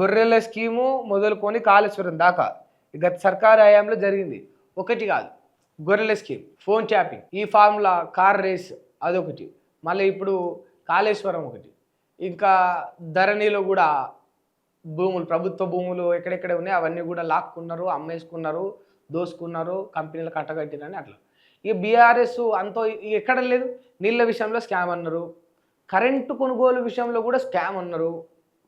గొర్రెల స్కీము మొదలుకొని కాళేశ్వరం దాకా. గత సర్కారు హయాంలో జరిగింది. ఒకటి కాదు గొర్రెల స్కీమ్ ఫోన్ ట్యాపింగ్ ఈ ఫార్ములా కార్ రేస్ అదొకటి. మళ్ళీ ఇప్పుడు కాళేశ్వరం ఒకటి. ఇంకా ధరణిలో కూడా భూములు ప్రభుత్వ భూములు ఎక్కడెక్కడ ఉన్నాయి అవన్నీ కూడా లాక్కున్నారు అమ్మేసుకున్నారు దోసుకున్నారు కంపెనీలు కట్టగట్టినని అట్లా. ఇక బీఆర్ఎస్ అంతో ఎక్కడ లేదు. నీళ్ళ విషయంలో స్కామ్ అన్నారు. కరెంటు కొనుగోలు విషయంలో కూడా స్కామ్ అన్నారు.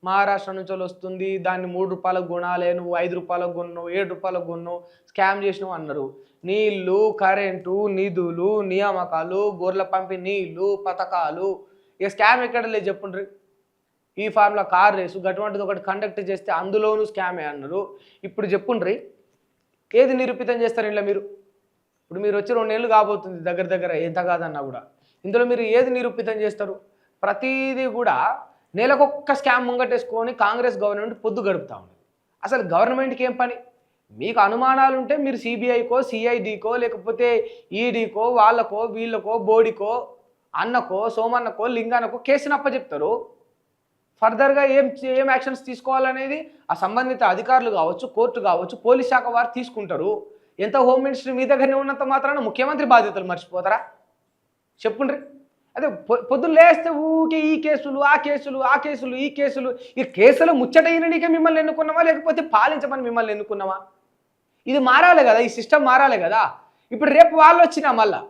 మహారాష్ట్ర నుంచి వస్తుంది దాన్ని మూడు రూపాయలకు కొనాలే నువ్వు ఐదు రూపాయలకు కొన్నావు ఏడు రూపాయలకు కొన్నావు స్కామ్ చేసినావు అన్నారు. నీళ్ళు కరెంటు నిధులు నియామకాలు గొర్రెల పంపి నీళ్ళు పథకాలు. ఇక స్కామ్ ఎక్కడ లేదు చెప్పుండ్రి. ఈ ఫార్ములా కార్ రేసు అటువంటిది ఒకటి కండక్ట్ చేస్తే అందులోనూ స్కామే అన్నారు. ఇప్పుడు చెప్పుండ్రి ఏది నిరూపితం చేస్తారు ఇంట్లో మీరు? ఇప్పుడు మీరు వచ్చి రెండు నెలలు కాబోతుంది దగ్గర దగ్గర ఎంత కాదన్నా కూడా. ఇందులో మీరు ఏది నిరూపితం చేస్తారు? ప్రతిదీ కూడా నెలకొక్క స్కామ్ ముంగటేసుకొని కాంగ్రెస్ గవర్నమెంట్ పొద్దు గడుపుతా ఉంది అసలు గవర్నమెంట్కి ఏం పని? మీకు అనుమానాలు ఉంటే మీరు సిబిఐకో సిఐడికో లేకపోతే ఈడీకో వాళ్ళకో వీళ్ళకో బోడికో అన్నకో సోమన్నకో లింగానకో కేసుని అప్పచెప్తారు ఫర్దర్గా ఏం ఏం యాక్షన్స్ తీసుకోవాలనేది ఆ సంబంధిత అధికారులు కావచ్చు కోర్టు కావచ్చు పోలీస్ శాఖ వారు తీసుకుంటారు. ఎంత హోమ్ మినిస్టర్ మీ దగ్గరనే ఉన్నంత మాత్రాన ముఖ్యమంత్రి బాధ్యతలు మర్చిపోతారా? చెప్పుండ్రి. అదే పొ- పొద్దున్న లేస్తే ఊకే ఈ కేసులు ఆ కేసులు ఆ కేసులు ఈ కేసులు. ఈ కేసులు ముచ్చటైనకే మిమ్మల్ని ఎన్నుకున్నావా? లేకపోతే పాలించమని మిమ్మల్ని ఎన్నుకున్నావా? ఇది మారాలి కదా ఈ సిస్టమ్ మారాలి కదా. ఇప్పుడు రేపు వాళ్ళు వచ్చినా మళ్ళా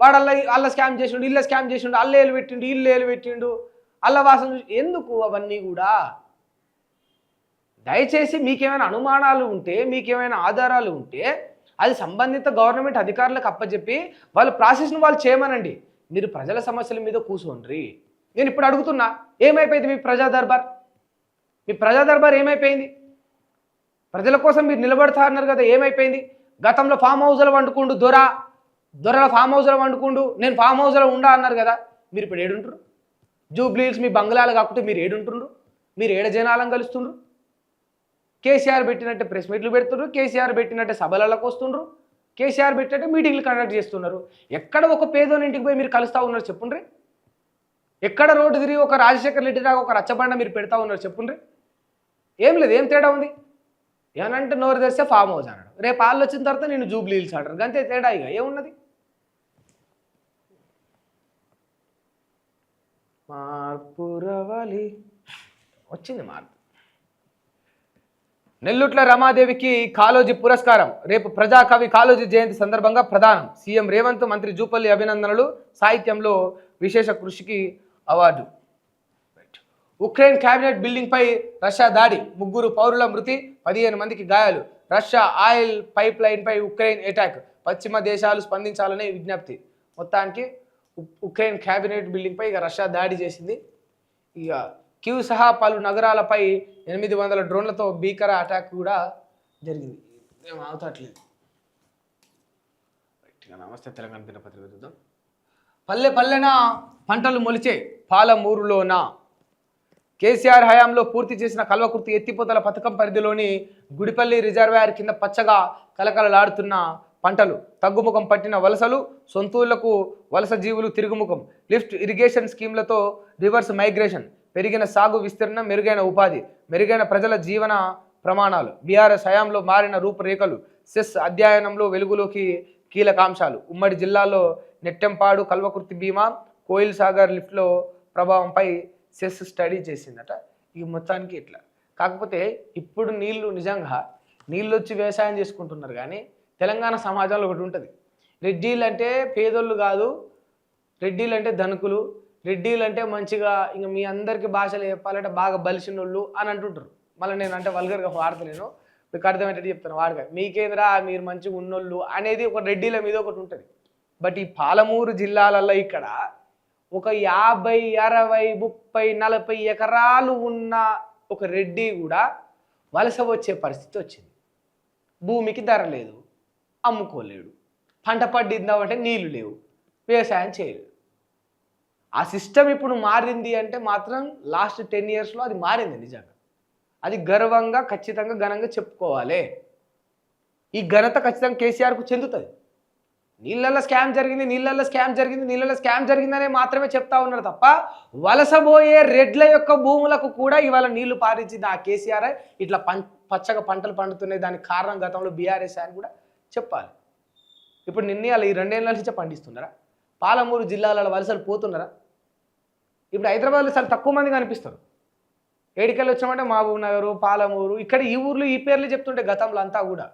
వాడు అల్ల అల్ల స్కామ్ చేసిండు ఇళ్ళ స్కామ్ చేసిండు అల్ల ఏలు పెట్టిండు ఇల్లు ఏలు పెట్టిండు అల్ల వాసన చూసి- ఎందుకు అవన్నీ కూడా? దయచేసి మీకేమైనా అనుమానాలు ఉంటే మీకేమైనా ఆధారాలు ఉంటే అది సంబంధిత గవర్నమెంట్ అధికారులకు అప్పచెప్పి వాళ్ళ ప్రాసెస్ను వాళ్ళు చేయమనండి. మీరు ప్రజల సమస్యల మీద కూర్చోండి నేను ఇప్పుడు అడుగుతున్నా ఏమైపోయింది మీ ప్రజా దర్బార్? మీ ప్రజా దర్బార్ ఏమైపోయింది? ప్రజల కోసం మీరు నిలబడతా అన్నారు కదా ఏమైపోయింది? గతంలో ఫామ్ హౌస్లో వండుకుండు దొర దొరల ఫామ్ హౌస్లో వండుకుండు నేను ఫామ్ హౌస్లో ఉండా అన్నారు కదా మీరు ఇప్పుడు ఏడుంటారు జూబ్లీల్స్ మీ బంగ్లాలు కాకుండా మీరు ఏడుంటుండ్రు మీరు ఏడ జనాలను కలుస్తుండ్రు? కేసీఆర్ పెట్టినట్టే ప్రెస్ మీట్లు పెడుతుండ్రు కేసీఆర్ పెట్టినట్టే సభలకు వస్తుండ్రు? కేసీఆర్ పెట్టేట మీటింగ్లు కండక్ట్ చేస్తున్నారు. ఎక్కడ ఒక పేదోని ఇంటికి పోయి మీరు కలుస్తూ ఉన్నారు చెప్పుండ్రీ? ఎక్కడ రోడ్డు తిరిగి ఒక రాజశేఖర్ రెడ్డి దాకా ఒక రచ్చబండ మీరు పెడతా ఉన్నారు చెప్పుండ్రీ? ఏం లేదు ఏం తేడా ఉంది? ఏమనంటే నోరు తెరిస్తే ఫామ్ హౌస్ అన్నాడు. రేపు వాళ్ళు వచ్చిన తర్వాత నేను జూబ్లీ హిల్స్ అంటారు. అంతే తేడా ఇక. ఏమున్నది? మార్పు రవాలి. వచ్చింది మార్పు. నెల్లుట్ల రమాదేవికి కాలోజీ పురస్కారం. రేపు ప్రజాకవి కాలోజీ జయంతి సందర్భంగా ప్రధానం. సీఎం రేవంత్ మంత్రి జూపల్లి అభినందనలు సాహిత్యంలో విశేష కృషికి అవార్డు. ఉక్రెయిన్ క్యాబినెట్ బిల్డింగ్పై రష్యా దాడి. ముగ్గురు పౌరుల మృతి పదిహేను మందికి గాయాలు. రష్యా ఆయిల్ పైప్ లైన్పై ఉక్రెయిన్ అటాక్. పశ్చిమ దేశాలు స్పందించాలనే విజ్ఞప్తి. మొత్తానికి ఉ- ఉక్రెయిన్ క్యాబినెట్ బిల్డింగ్పై ఇక రష్యా దాడి చేసింది. ఇక క్యూ సహా పలు నగరాలపై ఎనిమిది వందల డ్రోన్లతో భీకర అటాక్ కూడా జరిగింది. ఏం అవుతట్లేదు నమస్తే తెలంగాణ దినపత్రిక చూద్దాం. పల్లె పల్లెన పంటలు మొలిచే పాలమూరులోన కేసీఆర్ హయాంలో పూర్తి చేసిన కల్వకుర్తి ఎత్తిపోతల పథకం పరిధిలోని గుడిపల్లి రిజర్వాయర్ కింద పచ్చగా కలకలలాడుతున్న పంటలు. తగ్గుముఖం పట్టిన వలసలు సొంతూళ్ళకు వలస జీవులు తిరుగుముఖం. లిఫ్ట్ ఇరిగేషన్ స్కీమ్లతో రివర్స్ మైగ్రేషన్. పెరిగిన సాగు విస్తీర్ణం మెరుగైన ఉపాధి మెరుగైన ప్రజల జీవన ప్రమాణాలు. బీఆర్ఎస్ హయాంలో మారిన రూపురేఖలు సెస్ అధ్యయనంలో వెలుగులోకి కీలకాంశాలు. ఉమ్మడి జిల్లాలో నెట్టెంపాడు కల్వకుర్తి భీమా కోయిల్ సాగర్ లిఫ్ట్లో ప్రభావంపై సెస్ స్టడీ చేసిందట. ఈ మొత్తానికి ఇట్లా. కాకపోతే ఇప్పుడు నీళ్ళు నిజంగా నీళ్ళు వచ్చి వ్యవసాయం చేసుకుంటున్నారు కానీ తెలంగాణ సమాజంలో ఒకటి ఉంటుంది. రెడ్డీలు అంటే పేదోళ్ళు కాదు రెడ్డీలు అంటే ధనుకులు రెడ్డీలు అంటే మంచిగా ఇంక మీ అందరికి భాషలు చెప్పాలంటే బాగా బలిసినోళ్ళు అని అంటుంటారు. మళ్ళీ నేను అంటే వల్గర్గా వాడతలేను. మీకు అర్థమయ్యేటట్టు చెప్తాను వాడగా. మీకేంద్రా మీరు మంచిగా ఉన్నోళ్ళు అనేది ఒక రెడ్డిల మీద ఒకటి ఉంటుంది. బట్ ఈ పాలమూరు జిల్లాలలో ఇక్కడ ఒక యాభై అరవై ముప్పై నలభై ఎకరాలు ఉన్న ఒక రెడ్డి కూడా వలస వచ్చే పరిస్థితి వచ్చింది. భూమికి ధర లేదు అమ్ముకోలేడు. పంట పండిద్దామంటే నీళ్ళు లేవు వ్యవసాయం చేయలేడు ఆ సిస్టమ్ ఇప్పుడు మారింది అంటే మాత్రం లాస్ట్ టెన్ ఇయర్స్లో అది మారింది నిజంగా. అది గర్వంగా ఖచ్చితంగా ఘనంగా చెప్పుకోవాలి. ఈ ఘనత ఖచ్చితంగా కేసీఆర్కు చెందుతుంది. నీళ్ళల్లో స్కామ్ జరిగింది నీళ్ళల్లో స్కామ్ జరిగింది నీళ్ళల్లో స్కామ్ జరిగిందనే మాత్రమే చెప్తా ఉన్నారు తప్ప వలసబోయే రెడ్ల యొక్క భూములకు కూడా ఇవాళ నీళ్ళు పారించింది ఆ కేసీఆర్ ఇట్లా పం పచ్చగా పంటలు పండుతున్నాయి దానికి కారణం గతంలో బీఆర్ఎస్ అని కూడా చెప్పాలి. ఇప్పుడు నిన్నే అలా ఈ రెండేళ్ళ నుంచి పండిస్తున్నారా? పాలమూరు జిల్లాలలో వలసలు పోతున్నారా? ఇప్పుడు హైదరాబాద్లో చాలా తక్కువ మంది కనిపిస్తారు. ఏడికెళ్ళి వచ్చామంటే మహబూబ్ నగర్ పాలమూరు ఇక్కడ ఈ ఊర్లు ఈ పేర్లు చెప్తుంటే గతంలో అంతా కూడా.